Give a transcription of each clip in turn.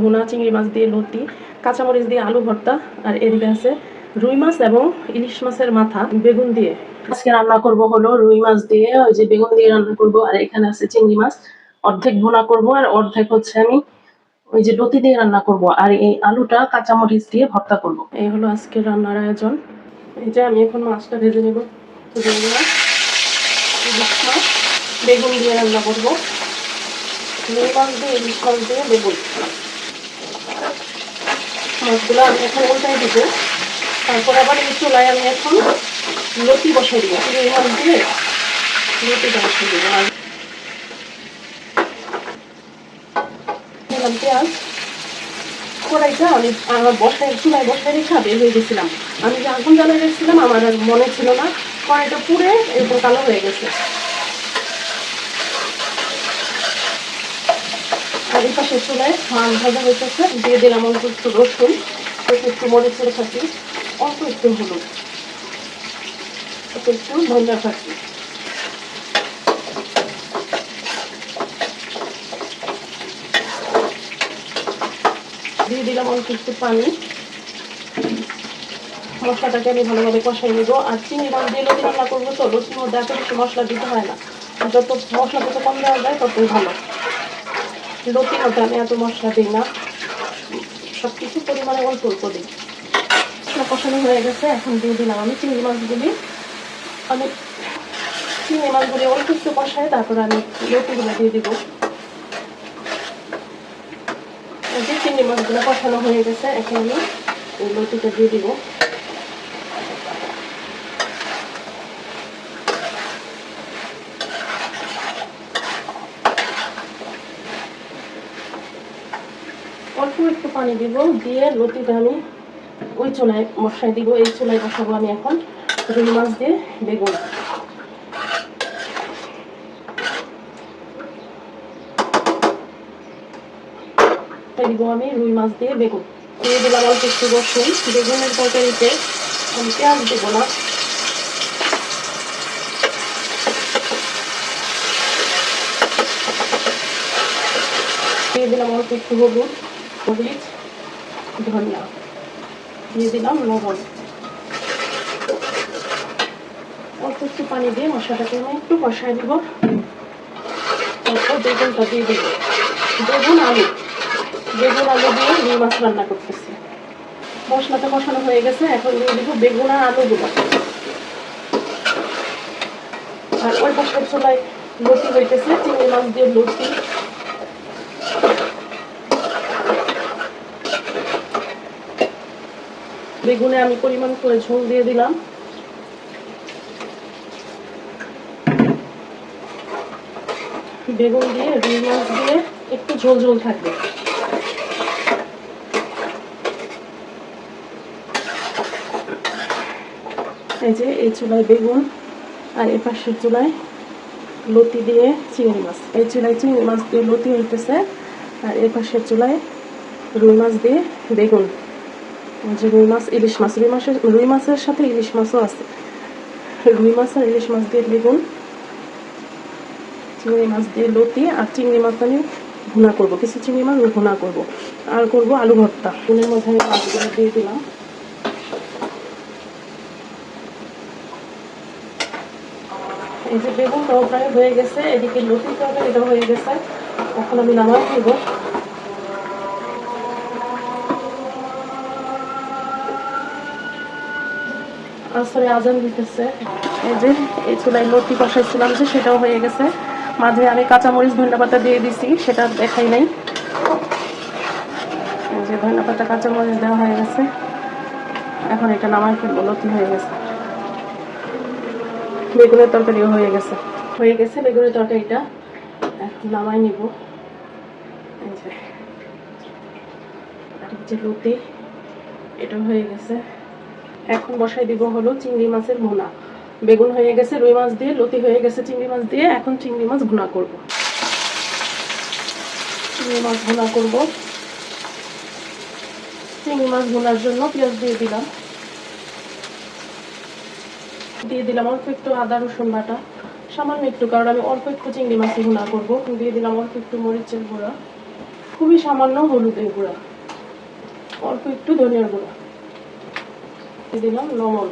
ভুনা চিংড়ি মাছ দিয়ে লতি, কাঁচামরিচ দিয়ে আলু ভর্তা, আর এদিকে আছে রুই মাছ এবং ইলিশ মাছের মাথা, বেগুন দিয়ে। আজকে রান্না করব হলো রুই মাছ দিয়ে, ওই যে বেগুন দিয়ে রান্না করব, আর এখানে আছে চিংড়ি মাছ। অর্ধেক ভুনা করব, আর অর্ধেক হচ্ছে আমি ওই যে লতি দিয়ে রান্না করব, আর এই আলুটা কাঁচামরিচ দিয়ে ভর্তা করব। এই হলো আজকের রান্নার আয়োজন। এই যে আমি এখন মাছটা ভেজে নেব। তো বেগুন দিয়ে রান্না করব। দিয়ে দিয়ে বেগুন মাছগুলো আমি এখন দিব। তারপর আবার এই চুলায় আমি এখন লতি বসাই দিব। মাছ দিয়ে বসাই দিব। পেঁয়াজ। কড়াইটা আমি আমার বসাই, চুলায় বসাই রেখে বের হয়ে গেছিলাম আমি যে আগুন জ্বালিয়ে রেখেছিলাম, আমার আর মনে ছিল না। কড়াইটা পুড়ে এরকম কালো হয়ে গেছে। আর এই পাশে চুলায় মাছ ভাজা হইতেছে, দিয়ে দিলাম অল্প একটু রসুন, একটু মরিচের ফাঁকি অল্প একটু হলুদ একটু দিয়ে দিলাম অল্প একটু পানি। মশলাটাকে আমি ভালোভাবে কষাই নেব। আর চিংড়ি মাছ দিয়ে লতি রান্না করব তো লতির মধ্যে এত বেশি মশলা দিতে হয় না। যত মশলা যত কম দেওয়া যায়, ততই ভালো। লতির মধ্যে আমি এত মশলা দিই না। সব কিছু পরিমাণে অল্প অল্প দিই। মশলা কষানো হয়ে গেছে, এখন দিয়ে দিলাম আমি চিংড়ি মাছগুলি। আমি চিংড়ি মাছগুলি অল্প একটু কষাই, তারপরে আমি লতিগুলো দিয়ে দিব। চিংড়ি মাছগুলো কষানো হয়ে গেছে এখন আমি লতিটা দিয়ে দিব অল্প একটু পানি দিব, দিয়ে লতিটা আমি ওই চুলায় মশাই দিব, এই চুলায় বসাবো আমি এখন রুই মাছ দিয়ে বেগুন। দিব আমি রুই মাছ দিয়ে বেগুন। দিয়ে দিলাম অল্প একটু রসুন। বেগুনের তরকারিতে আমি পেঁয়াজ দেবো না। দিয়ে দিলাম অল্প একটু হলুদ। মরিচ ধনিয়া দিয়ে দিলাম লবণ অল্প একটু পানি দিয়ে মশলাটাকে আমি একটু কষাই দিব তারপর বেগুনটা দিয়ে দিব বেগুন আলু বেগুন আলু দিয়ে রুই মাছ রান্না করতেছি মশলাটা কষানো হয়ে গেছে এখন দিয়ে দিব বেগুন আর আলুগুলো আর ওই পাশের চুলায় লতি হইতেছে চিংড়ি মাছ দিয়ে লতি বেগুনে আমি পরিমাণ করে ঝোল দিয়ে দিলাম। বেগুন দিয়ে, রুই মাছ দিয়ে একটু ঝোল ঝোল থাকবে। এই যে, এই চুলায় বেগুন আর এ পাশের চুলায় লতি দিয়ে চিংড়ি মাছ। এই চুলায় চিংড়ি মাছ দিয়ে লতি হইতেছে আর এ পাশের চুলায় রুই মাছ দিয়ে বেগুন। যে রুই মাছ, ইলিশ মাছ, রুই মাছের রুই মাছের সাথে ইলিশ মাছও আছে। রুই মাছ আর ইলিশ মাছ দিয়ে বেগুন, চিংড়ি মাছ দিয়ে লতি আর চিংড়ি মাছ আমি ভুনা করব। কিছু চিংড়ি মাছ ভুনা করব। আর করব আলু ভর্তা। উনের মধ্যে আমি মাছগুলো দিয়ে দিলাম। এই যে বেগুনটাও প্রায় হয়ে গেছে, এদিকে লতির তরকারিটাও হয়ে গেছে। এখন আমি নামাই দিব। আসরে আজান দিতেছে। এই যে, এই চুলাই লতি বসাইছিলাম যে, সেটাও হয়ে গেছে। মাঝে আমি কাঁচামরিচ ধনিয়া পাতা দিয়ে দিছি, সেটা দেখাই নাই। যে ধনিয়া পাতা কাঁচামরিচ দেওয়া হয়ে গেছে। এখন এটা নামাই ফেলব, লতি হয়ে গেছে। বেগুনের তরকারিও হয়ে গেছে। হয়ে গেছে বেগুনের তরকারিটা। নামাই নিব। যে লতি এটা হয়ে গেছে। এখন বসাই দিব হলো চিংড়ি মাছের ভুনা। বেগুন হয়ে গেছে, রুই মাছ দিয়ে, লতি হয়ে গেছে চিংড়ি মাছ দিয়ে, এখন চিংড়ি মাছ ভুনা করব। চিংড়ি মাছ ভুনা করব। চিংড়ি মাছ ভুনার জন্য পেঁয়াজ দিয়ে দিলাম। দিয়ে দিলাম অল্প একটু আদা, রসুন বাটা। সামান্য একটু, কারণ আমি অল্প একটু চিংড়ি মাছের গুঁড়া করব। দিয়ে দিলাম অল্প একটু মরিচের গুঁড়া। খুবই সামান্য হলুদের গুঁড়া। অল্প একটু ধনিয়ার গুঁড়া। দিলাম, লবণ।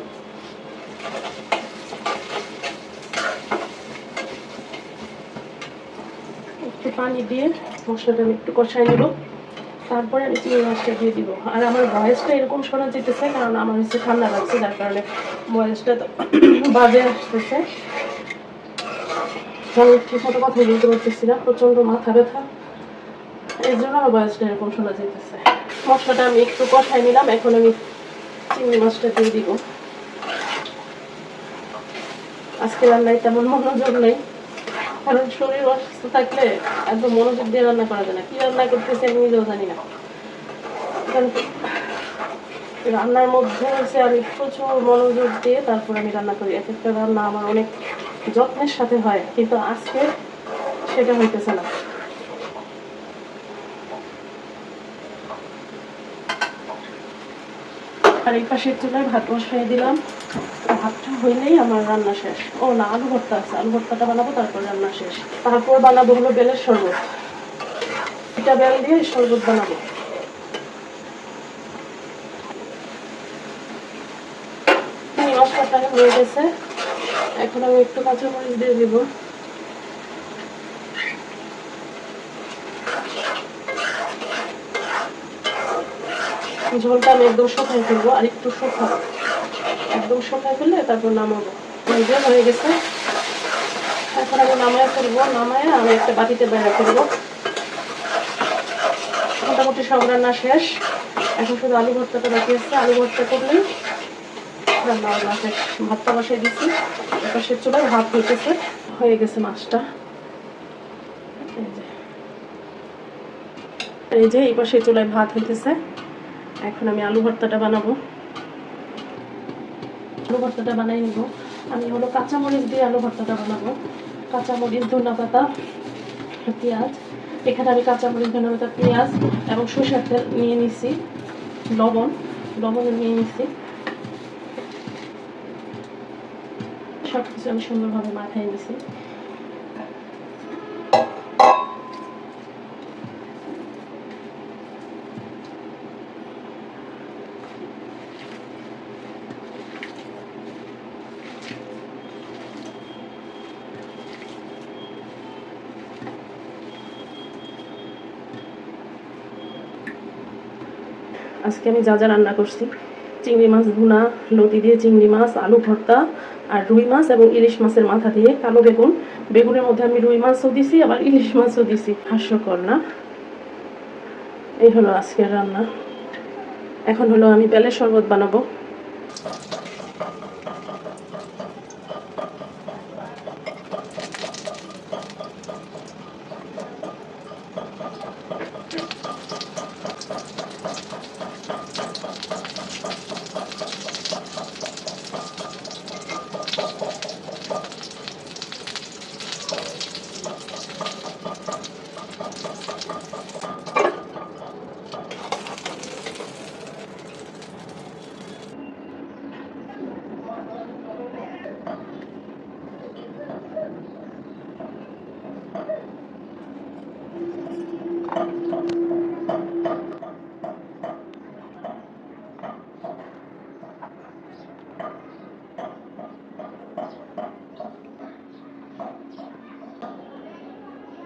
একটু পানি দিয়ে মশলাটা আমি একটু কষাই নেব। তারপরে আমি মাছটা দিয়ে দিব। আর আমার এরকম শোনা যেতেছে, কারণ আমার হচ্ছে ঠান্ডা লাগছে, যার কারণে ভয়েসটা তো বাজে আসতেছে। আমি ঠিক মতো কথা বলতে পারতেছি না, প্রচণ্ড মাথা ব্যথা। এর জন্য আমার ভয়েসটা এরকম শোনা যেতেছে। মশলাটা আমি একটু কষাই নিলাম, এখন আমি চিংড়ি মাছটা দিয়ে দিব। আজকে রান্নায় তেমন মনোযোগ নেই। কারণ শরীর অসুস্থ থাকলে এত মনোযোগ দিয়ে রান্না করা যায় না। কি রান্না করতেছি আমি নিজেও জানি না। রান্নার মধ্যে হচ্ছে আমি প্রচুর মনোযোগ দিয়ে তারপর আমি রান্না করি। এক একটা রান্না আমার অনেক যত্নের সাথে হয়। কিন্তু আজকে সেটা হইতেছে না। আর এই পাশের চুলায় ভাত বসাই দিলাম। ভাতটা হইলেই আমার রান্না শেষ। ও না, আলু ভর্তা আছে। আলু ভর্তাটা বানাবো, তারপর রান্না শেষ। তারপর বানাবো হলো বেলের শরবত। এটা বেল দিয়ে শরবত বানাবো। মশলাটা হয়ে গেছে। এখন আমি একটু কাঁচা মরিচ দিয়ে দিব। ঝোলটা আমি একদম শুকাই ফেলব, আর একটু শুকাবো। একদম শুকাই ফেললে তারপর নামাবো। এই হয়ে গেছে। এখন আমি নামায় ফেলব নামায় আমি একটা বাটিতে বেড়া ফেলব মোটামুটি সব রান্না শেষ। এখন শুধু আলু ভর্তাটা বাকি আছে। আলু ভর্তা করলেই রান্না বান্না শেষ। ভাতটা বসাই দিচ্ছি। এপাশে চুলায় ভাত হইতেছে। হয়ে গেছে মাছটা। এই যে। এই পাশে চুলায় ভাত হইতেছে। এখন আমি আলু ভর্তাটা বানাবো। আলু ভর্তাটা বানাই নিব। আমি হলো কাঁচামরিচ দিয়ে আলু ভর্তাটা বানাবো। কাঁচামরিচ ধনা পাতা, পেঁয়াজ। এখানে আমি কাঁচামরিচ ধনা পাতা, পেঁয়াজ এবং সরষের তেল নিয়ে নিছি। লবণ লবণ নিয়ে নিছি। সব কিছু আমি সুন্দরভাবে মাথায় নিছি। আজকে আমি যা যা রান্না করছি, চিংড়ি মাছ, ভুনা, লতি দিয়ে চিংড়ি মাছ, আলু ভর্তা আর রুই মাছ এবং ইলিশ মাছের মাথা দিয়ে কালো বেগুন। বেগুনের মধ্যে আমি রুই মাছও দিছি, আবার ইলিশ মাছও দিছি। হাস্যকর, না? এই হলো আজকের রান্না। এখন হলো আমি বেলের শরবত বানাবো।